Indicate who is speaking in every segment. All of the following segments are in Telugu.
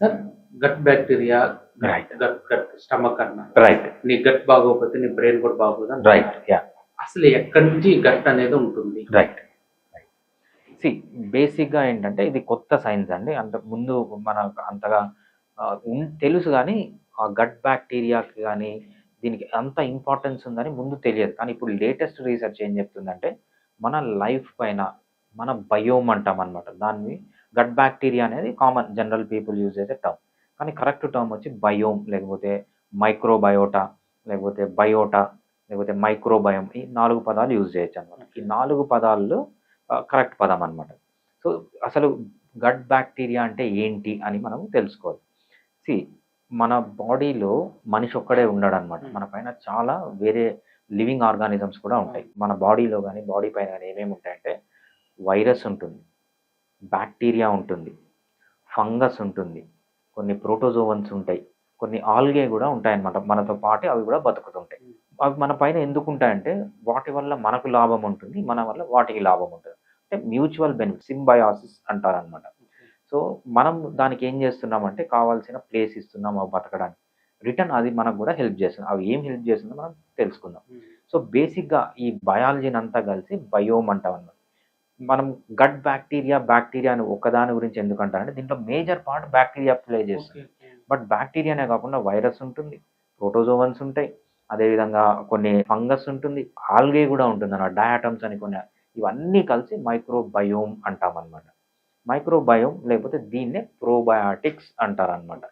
Speaker 1: Sir gut
Speaker 2: Right.
Speaker 1: Gut gut stomach అన్న.
Speaker 2: రైట్
Speaker 1: నీ గట్ బాగోకపోతే నీ బ్రెయిన్ కూడా బాగోదు అంటారు.
Speaker 2: రైట్ యా
Speaker 1: అసలు ఎక్కడి నుంచి గట్ అనేది ఉంటుంది?
Speaker 2: రైట్ సి బేసిక్గా ఏంటంటే ఇది కొత్త సైన్స్ అండి. అంత ముందు మనకు అంతగా ఆ, ఉన్- తెలుసు కానీ ఆ గట్ బ్యాక్టీరియాకి కానీ దీనికి అంత ఇంపార్టెన్స్ ఉందని ముందు తెలియదు. కానీ ఇప్పుడు లేటెస్ట్ రీసెర్చ్ ఏం చెప్తుందంటే మన లైఫ్ పైన మన బయోమ్ అంటాం అనమాట దాన్ని గట్ బ్యాక్టీరియా అనేది కామన్ జనరల్ పీపుల్ యూజ్ చేసే టర్మ్ కానీ కరెక్ట్ టర్మ్ వచ్చి బయోమ్ లేకపోతే మైక్రోబయోటా లేకపోతే బయోటా లేకపోతే మైక్రోబయం ఈ నాలుగు పదాలు యూజ్ చేయొచ్చు అనమాట ఈ నాలుగు పదాల్లో కరెక్ట్ పదం అనమాట సో అసలు గట్ బ్యాక్టీరియా అంటే ఏంటి అని మనం తెలుసుకోవాలి. సి మన బాడీలో మనిషి ఒక్కడే ఉన్నాడు అనమాట మన పైన చాలా వేరే లివింగ్ ఆర్గానిజమ్స్ కూడా ఉంటాయి. మన బాడీలో కానీ బాడీ పైన కానీ ఏమేమి ఉంటాయంటే వైరస్ ఉంటుంది. బ్యాక్టీరియా ఉంటుంది ఫంగస్ ఉంటుంది కొన్ని ప్రోటోజోవన్స్ ఉంటాయి కొన్ని ఆల్గే కూడా ఉంటాయన్నమాట. మనతో పాటు అవి కూడా బతుకుతుంటాయి. అవి మన పైన ఎందుకు ఉంటాయంటే వాటి వల్ల మనకు లాభం ఉంటుంది మన వల్ల వాటికి లాభం ఉంటుంది. అంటే మ్యూచువల్ బెనిఫిట్ సింబయాసిస్ అంటారనమాట సో మనం దానికి ఏం చేస్తున్నామంటే కావాల్సిన ప్లేస్ ఇస్తున్నాం అవి బతకడానికి. రిటర్న్ అది మనకు కూడా హెల్ప్ చేస్తుంది. అవి ఏం హెల్ప్ చేస్తుందో మనం తెలుసుకుందాం. సో బేసిక్గా ఈ బయాలజీని అంతా కలిసి బయోమ్ అంటాం మనం గట్ బ్యాక్టీరియా బ్యాక్టీరియా అని ఒకదాని గురించి ఎందుకు అంటారంటే దీంట్లో మేజర్ పార్ట్ బ్యాక్టీరియా ప్లే చేస్తుంది. బట్ బ్యాక్టీరియానే కాకుండా వైరస్ ఉంటుంది ప్రోటోజోవన్స్ ఉంటాయి అదేవిధంగా కొన్ని ఫంగస్ ఉంటుంది ఆల్గే కూడా ఉంటుంది అన్నమాట డయాటమ్స్ అని కొన్ని ఇవన్నీ కలిసి మైక్రోబయోమ్ అంటాం అనమాట మైక్రోబయోమ్ లేకపోతే దీన్నే ప్రోబయాటిక్స్ అంటారనమాట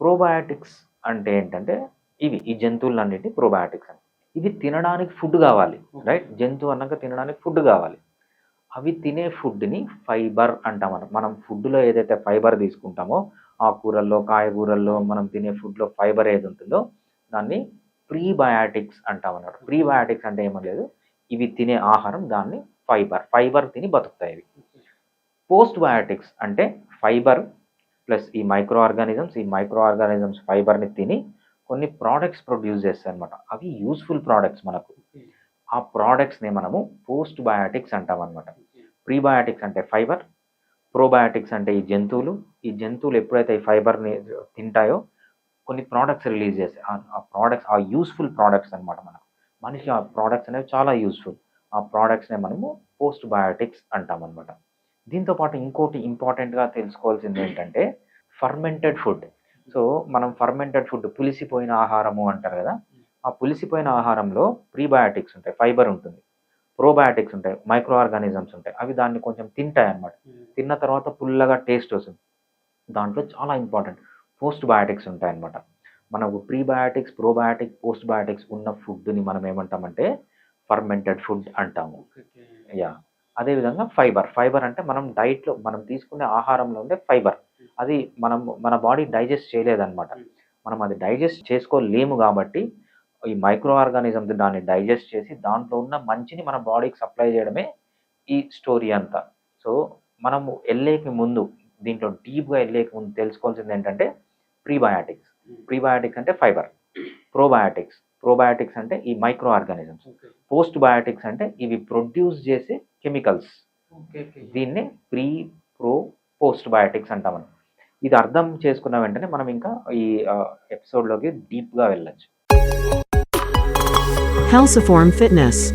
Speaker 2: ప్రోబయాటిక్స్ అంటే ఏంటంటే ఇవి ఈ జంతువులన్నిటి ప్రోబయాటిక్స్ అని ఇవి తినడానికి ఫుడ్ కావాలి రైట్ జంతువు అన్నాక తినడానికి ఫుడ్ కావాలి. అవి తినే ఫుడ్ని ఫైబర్ అంటాం మనం మనం ఫుడ్లో ఏదైతే ఫైబర్ తీసుకుంటామో ఆకుకూరల్లో కాయగూరల్లో మనం తినే ఫుడ్లో ఫైబర్ ఏది ఉంటుందో దాన్ని ప్రీబయాటిక్స్ అంటాం అన్నమాట. ప్రీబయాటిక్స్ అంటే ఏమీ లేదు. ఇవి తినే ఆహారం దాన్ని ఫైబర్. ఫైబర్ తిని బతుకుతాయి ఇవి. పోస్ట్ బయాటిక్స్ అంటే ఫైబర్ ప్లస్ ఈ మైక్రో ఆర్గానిజమ్స్ ఈ మైక్రో ఆర్గానిజమ్స్ ఫైబర్ని తిని కొన్ని ప్రోడక్ట్స్ ప్రొడ్యూస్ చేస్తాయి అనమాట అవి యూస్ఫుల్ ప్రోడక్ట్స్ మనకు. ఆ ప్రోడక్ట్స్ని మనము పోస్ట్ బయాటిక్స్ అంటాం అనమాట ప్రీబయాటిక్స్ అంటే ఫైబర్ ప్రోబయాటిక్స్ అంటే ఈ జంతువులు. ఈ జంతువులు ఎప్పుడైతే ఈ ఫైబర్ని తింటాయో కొన్ని ప్రోడక్ట్స్ రిలీజ్ చేస్తాయి. ఆ- ప్రోడక్ట్స్ ఆ యూస్ఫుల్ ప్రోడక్ట్స్ అనమాట మనకు. మనిషి ఆ ప్రోడక్ట్స్ అనేవి చాలా యూస్ఫుల్ ఆ ప్రోడక్ట్స్నే మనము పోస్ట్ బయాటిక్స్ అంటాం అనమాట దీంతో పాటు ఇంకోటి ఇంపార్టెంట్గా తెలుసుకోవాల్సింది ఏంటంటే ఫర్మెంటెడ్ ఫుడ్ సో మనం ఫర్మెంటెడ్ ఫుడ్ పులిసిపోయిన ఆహారము అంటారు కదా. ఆ పులిసిపోయిన ఆహారంలో ప్రీబయాటిక్స్ ఉంటాయి ఫైబర్ ఉంటుంది. ప్రోబయాటిక్స్ ఉంటాయి మైక్రో ఆర్గానిజమ్స్ ఉంటాయి. అవి దాన్ని కొంచెం తింటాయి అన్నమాట తిన్న తర్వాత పుల్లగా టేస్ట్ వస్తుంది. దాంట్లో చాలా ఇంపార్టెంట్ పోస్ట్ బయాటిక్స్ ఉంటాయి అన్నమాట మనకు ప్రీబయాటిక్స్ ప్రోబయాటిక్ పోస్ట్ బయాటిక్స్ ఉన్న ఫుడ్ని మనం ఏమంటామంటే ఫర్మెంటెడ్ ఫుడ్ అంటాము. యా. అదేవిధంగా ఫైబర్. ఫైబర్ అంటే మనం డైట్లో మనం తీసుకునే ఆహారంలో ఉండే ఫైబర్. అది మనం మన బాడీ డైజెస్ట్ చేయలేదన్నమాట. మనం అది డైజెస్ట్ చేసుకోలేము కాబట్టి ఈ మైక్రో ఆర్గానిజం దాన్ని డైజెస్ట్ చేసి దాంట్లో ఉన్న మంచిని మన బాడీకి సప్లై చేయడమే ఈ స్టోరీ అంతా. సో మనము వెళ్ళేకి ముందు దీంట్లో డీప్గా వెళ్ళేకి ముందు తెలుసుకోవాల్సింది ఏంటంటే ప్రీబయాటిక్స్. ప్రీబయాటిక్స్ అంటే ఫైబర్ ప్రోబయాటిక్స్. ప్రోబయాటిక్స్ అంటే ఈ మైక్రో ఆర్గానిజమ్స్ పోస్ట్ బయాటిక్స్ అంటే ఇవి ప్రొడ్యూస్ చేసే కెమికల్స్. దీన్నే ప్రీ ప్రో పోస్ట్ బయాటిక్స్ అంటామని ఇది అర్థం చేసుకున్న వెంటనే మనం ఇంకా ఈ ఎపిసోడ్లోకి డీప్గా వెళ్ళొచ్చు.
Speaker 3: Healthiform Fitness.